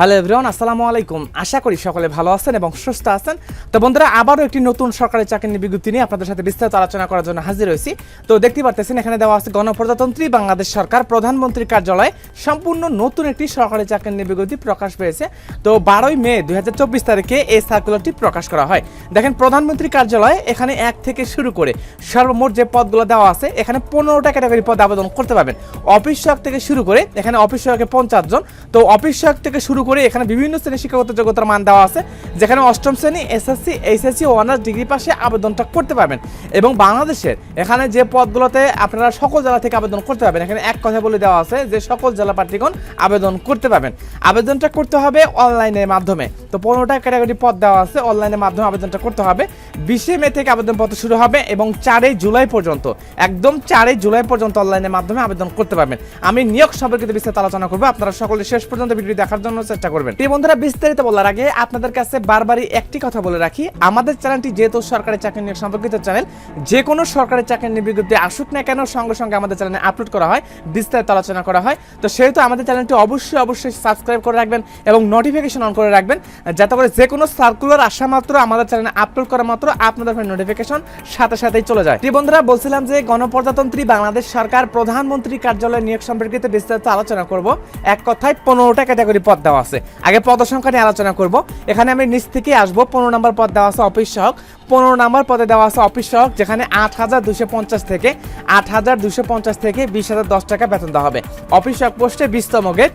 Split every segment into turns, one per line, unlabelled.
Hello everyone, আসসালামু আলাইকুম। আশা করি সকলে ভালো আছেন এবং সুস্থ আছেন। তো বন্ধুরা, আবারও একটি নতুন সরকারি চাকরির বিজ্ঞপ্তি নিয়ে আপনাদের সাথে বিস্তারিত আলোচনা করার জন্য হাজির হয়েছি। তো দেখতে পারতেছেন, এখানে দেওয়া আছে গণপ্রজাতন্ত্রী বাংলাদেশ সরকার, প্রধানমন্ত্রীর কার্যালয়ে। সম্পূর্ণ নতুন একটি সরকারি চাকরির বিজ্ঞপ্তি প্রকাশ পেয়েছে। তো বারোই মে দু হাজার চব্বিশ তারিখে এই সার্কুলারটি প্রকাশ করা হয়। দেখেন, প্রধানমন্ত্রী কার্যালয়ে এখানে এক থেকে শুরু করে সর্বমোট যে পদগুলো দেওয়া আছে, এখানে পনেরোটা ক্যাটাগরি পদ আবেদন করতে পারবেন। অফিস সহায়ক থেকে শুরু করে, এখানে অফিস সহায়কে পঞ্চাশ জন। তো অফিস সহায়ক থেকে শুরু করে এখানে বিভিন্ন শ্রেণির শিক্ষাগত যোগ্যতার মান দেওয়া আছে, যেখানে অষ্টম শ্রেণি এসএসসি এইচএসসি ও অনার্স ডিগ্রি পাশে আবেদনটা করতে পারবেন। এবং বাংলাদেশের এখানে যে পদগুলোতে আপনারা সকল জেলা থেকে আবেদন করতে পারবেন, এখানে এক কথা বলে দেওয়া আছে যে সকল জেলা প্রার্থীগণ আবেদন করতে পারবেন। আবেদনটা করতে হবে অনলাইনের মাধ্যমে। তো পনেরোটা ক্যাটাগরি পদ দেওয়া আছে। অনলাইনের মাধ্যমে আবেদনটা করতে হবে। বিশে মে থেকে আবেদনপত্র শুরু হবে এবং চারই জুলাই পর্যন্ত, একদম চারই জুলাই পর্যন্ত অনলাইনের মাধ্যমে আবেদন করতে পারবেন। আমি নিয়োগ সম্পর্কিত বিস্তারিত আলোচনা করব। আপনারা সকলে শেষ পর্যন্ত ভিডিও দেখার জন্য চেষ্টা করবেন। প্রিয় বন্ধুরা, বিস্তারিত বলার আগে আপনাদের কাছে বারবারই একটি কথা বলে রাখি। আমাদের চ্যানেলটি যেহেতু সরকারি চাকরি নিয়োগ সম্পর্কিত চ্যানেল, যে কোনো সরকারি চাকরি নিয়োগ বিজ্ঞপ্তি আসুক না কেন সঙ্গে সঙ্গে আমাদের চ্যানেলে আপলোড করা হয়, বিস্তারিত আলোচনা করা হয়। তো সেহেতু আমাদের চ্যানেলটি অবশ্যই অবশ্যই সাবস্ক্রাইব করে রাখবেন এবং নোটিফিকেশন অন করে রাখবেন। যাতে করে যে কোনো সার্কুলার আসা মাত্র আমাদের চ্যানেলে আপলোড করা মাত্র আপনাদের নোটিফিকেশন সাথে সাথেই চলে যায়। প্রিয় বন্ধুরা, বলছিলাম যে গণপ্রজাতন্ত্রী বাংলাদেশ সরকার প্রধানমন্ত্রী কার্যালয় নিয়োগ সম্পর্কিত বিস্তারিত আলোচনা করব। এক কথায় পনেরোটা ক্যাটাগরি পদ দেওয়া আছে। আগে পদ সংখ্যা নিয়ে আলোচনা করব। এখানে আমি নিচ থেকে আসব। পনেরো নম্বর পদ দেওয়া আছে অফিস সহক। পনেরো নম্বর পদে দেওয়া আছে অফিস সহক যেখানে আট হাজার দুশো পঞ্চাশ থেকে আট হাজার দুশো পঞ্চাশ থেকে বিশ হাজার দশ টাকা বেতন দেওয়া হবে। অফিস সহায়ক পোস্টে বিশতম গেট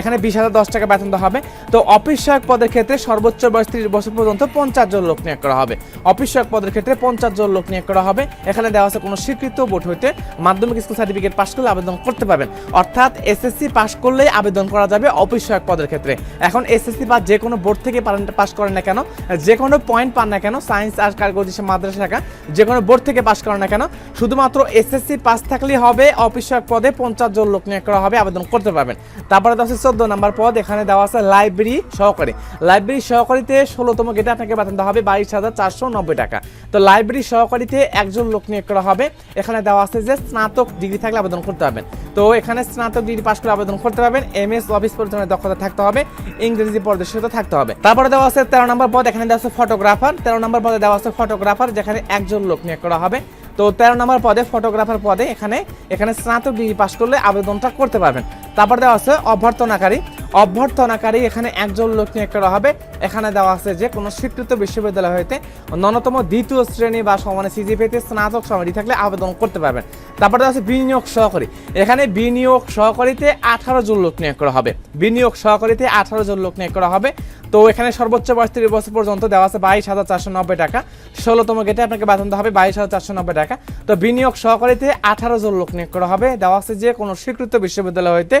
এখানে বিশ হাজার দশ টাকা বেতন দেওয়া হবে। তো অফিস সহায়ক পদের ক্ষেত্রে সর্বোচ্চ বয়স ত্রিশ বছর পর্যন্ত পঞ্চাশ জন লোক নিয়োগ করা হবে। অফিস সহায়ক পদের ক্ষেত্রে পঞ্চাশ জন লোক নিয়োগ করা হবে। এখানে দেওয়া আছে কোনো স্বীকৃত বোর্ড হইতে মাধ্যমিক স্কুল সার্টিফিকেট পাস করলে আবেদন করতে পারবেন। অর্থাৎ এসএসসি পাস করলেই আবেদন করা যাবে অফিস সহায়ক পদের ক্ষেত্রে। এখন এসএসসি বা যে কোনো বোর্ড থেকে পাস করেন না কেন, যে কোনো পয়েন্ট পান না কেন সায়েন্স আর্টস কারিগরি মাদ্রাসা শাখা। যে কোনো বোর্ড থেকে পাশ করো না কেন, শুধুমাত্র এসএসসি পাস থাকলেই হবে অফিস পদে পঞ্চাশ জন লোক নিয়োগ করা হবে, আবেদন করতে পারবেন। তারপরে দশের চোদ্দ নম্বর পদ, এখানে দেওয়া আছে লাইব্রেরি সহকারী। লাইব্রেরি সহকারীতে ষোলোতম গেটে আপনাকে বেতন হবে বাইশ হাজার চারশো নব্বই টাকা। তো লাইব্রেরি সহকারীতে একজন লোক নিয়োগ করা হবে। এখানে দেওয়া আছে যে স্নাতক ডিগ্রি থাকলে আবেদন করতে পারবেন। তো এখানে স্নাতক ডিগ্রি পাশ করে আবেদন করতে পারবেন। এম এস অফিস পরিচালনার দক্ষতা থাকতে হবে। ইংরেজি প্রদর্শিত থাকতে হবে। তারপরে দেওয়া আছে তেরো নম্বর পদ। এখানে দেওয়া আছে ফটোগ্রাফার তেরো নম্বর পদে দেওয়া আছে ফটোগ্রাফার যেখানে একজন লোক নিয়োগ করা হবে। তো তেরো নম্বর পদে ফটোগ্রাফার পদে এখানে এখানে স্নাতক ডিগ্রি পাশ করলে আবেদনটা করতে পারবেন। তারপর দেওয়া আছে অভ্যর্থনাকারী। অভ্যর্থনাকারী, এখানে একজন লোক নিয়োগ করা হবে। এখানে দেওয়া আছে যে, কোনো স্বীকৃত বিশ্ববিদ্যালয় হইতে ন্যূনতম দ্বিতীয় শ্রেণি বা সমানে সিজিপিতে স্নাতক সমাধি থাকলে আবেদন করতে পারবেন। তারপরে দেওয়া আছে বিনিয়োগ সহকারী। এখানে বিনিয়োগ সহকারীতে আঠারো জন লোক নিয়োগ করা হবে। বিনিয়োগ সহকারীতে আঠারো জন লোক নিয়োগ করা হবে। তো এখানে সর্বোচ্চ বয়স তিরিশ বছর পর্যন্ত দেওয়া আছে বাইশ হাজার চারশো নব্বই টাকা। ষোলোতম গেটে আপনাকে বাঁধানো হবে বাইশ হাজার চারশো নব্বই টাকা। তো বিনিয়োগ সহকারীতে আঠারো জন লোক নিয়োগ করা হবে। দেওয়া আছে যে কোনো স্বীকৃত বিশ্ববিদ্যালয় হইতে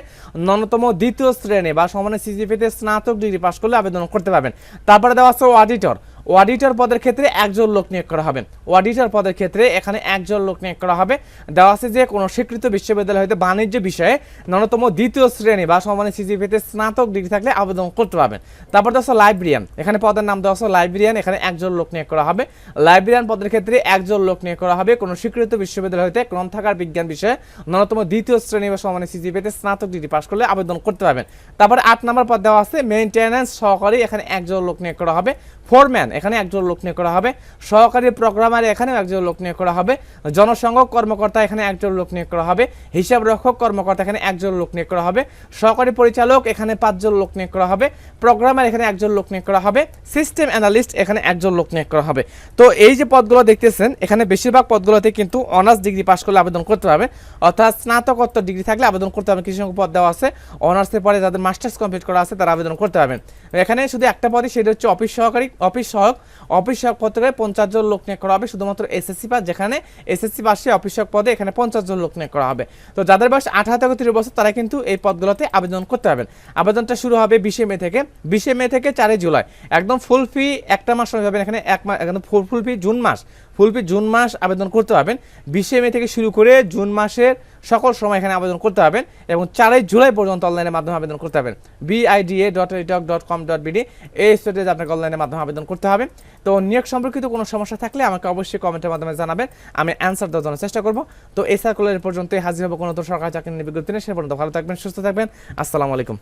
ন্যূনতম দ্বিতীয় শ্রেণি বা সমানে সিজিপিতে স্নাতক ডিগ্রি পাশ করলে আবেদন করতে পারবেন। তারপরে দেওয়া আছে অডিটর অডিটর পদের ক্ষেত্রে একজন লোক নিয়োগ করা হবে। অডিটর পদের ক্ষেত্রে এখানে একজন লোক নিয়োগ করা হবে। দেওয়া আছে যে, কোনো স্বীকৃত বিশ্ববিদ্যালয় হইতে বাণিজ্য বিষয়ে ন্যূনতম দ্বিতীয় শ্রেণি বা সমানে সিজিপিতে স্নাতক ডিগ্রি থাকলে আবেদন করতে পারবেন। তারপর দেওয়া আছে লাইব্রেরিয়ান। এখানে পদের নাম দেওয়া আছে লাইব্রেরিয়ান। এখানে একজন লোক নিয়োগ করা হবে। লাইব্রেরিয়ান পদের ক্ষেত্রে একজন লোক নিয়োগ করা হবে। কোনো স্বীকৃত বিশ্ববিদ্যালয় হইতে গ্রন্থাগার বিজ্ঞান বিষয়ে ন্যূনতম দ্বিতীয় শ্রেণি বা সমানে সিজিপিতে স্নাতক ডিগ্রি পাশ করলে আবেদন করতে পারবেন। তারপরে আট নম্বর পদ দেওয়া আছে মেইনটেন্যান্স সহকারী। এখানে একজন লোক নিয়োগ করা হবে। ফোরম্যান। এখানে একজন লোক নিয়োগ করা হবে। সহকারী প্রোগ্রামার এখানেও একজন লোক নিয়োগ করা হবে। জনসংঘ কর্মকর্তা এখানে একজন লোক নিয়োগ করা হবে। হিসাব রক্ষক কর্মকর্তা এখানে একজন লোক নিয়োগ করা হবে। সহকারী পরিচালক এখানে পাঁচজন লোক নিয়োগ করা হবে। প্রোগ্রামার এখানে একজন লোক নিয়োগ করা হবে। সিস্টেম অ্যানালিস্ট এখানে একজন লোক নিয়োগ করা হবে। তো এই যে পদগুলো দেখতেছেন, এখানে বেশিরভাগ পদগুলোতে কিন্তু অনার্স ডিগ্রি পাস করলে আবেদন করতে পারবেন অর্থাৎ স্নাতকোত্তর ডিগ্রি থাকলে আবেদন করতে পারবেন কিছু সংখ্যক পদ দেওয়া আছে। অনার্সের পরে যাদের মাস্টার্স কমপ্লিট করা আছে তারা আবেদন করতে পারবেন। এখানে শুধু একটা পদই, সেটা হচ্ছে অফিস সহকারী। অফিস সহক অফিস পদে পঞ্চাশ জন লোক নিয়োগ করা হবে। শুধুমাত্র এসএসসি পাস যেখানে এসএসসি পাশে অফিস পদে এখানে পঞ্চাশ জন লোক নিয়োগ করা হবে। তো যাদের বয়স আঠারো থেকে তিরিশ বছর, তারা কিন্তু এই পদগুলোতে আবেদন করতে পারবেন। আবেদনটা শুরু হবে বিশে মে থেকে। বিশে মে থেকে চারই জুলাই। একদম ফুল ফি একটা মাস পাবেন এখানে, এক মাস একদম ফুল ফুল ফি জুন মাস। ফুল ফি জুন মাস আবেদন করতে পারবেন। বিশে মে থেকে শুরু করে জুন মাসের সকল সময় এখানে আবেদন করতে পারবেন এবং চারই জুলাই পর্যন্ত অনলাইনের মাধ্যমে আবেদন করতে পারবেন। বিআইডিএ ডট রিটক ডট কম ডট বিডি এই স্টেটে আপনাকে অনলাইনের মাধ্যমে আবেদন করতে হবে। তো নিয়োগ সম্পর্কিত কোনো সমস্যা থাকলে আমাকে অবশ্যই কমেন্টের মাধ্যমে জানাবেন। আমি অ্যান্সার দেওয়ার জন্য চেষ্টা করব। তো এই সার্কুলার পর্যন্ত হাজির হব কোনো তো সরকারি চাকরি নিয়ে বিজ্ঞপ্তি নেই সে পর্যন্ত ভালো থাকবেন, সুস্থ থাকবেন। আসসালামু আলাইকুম।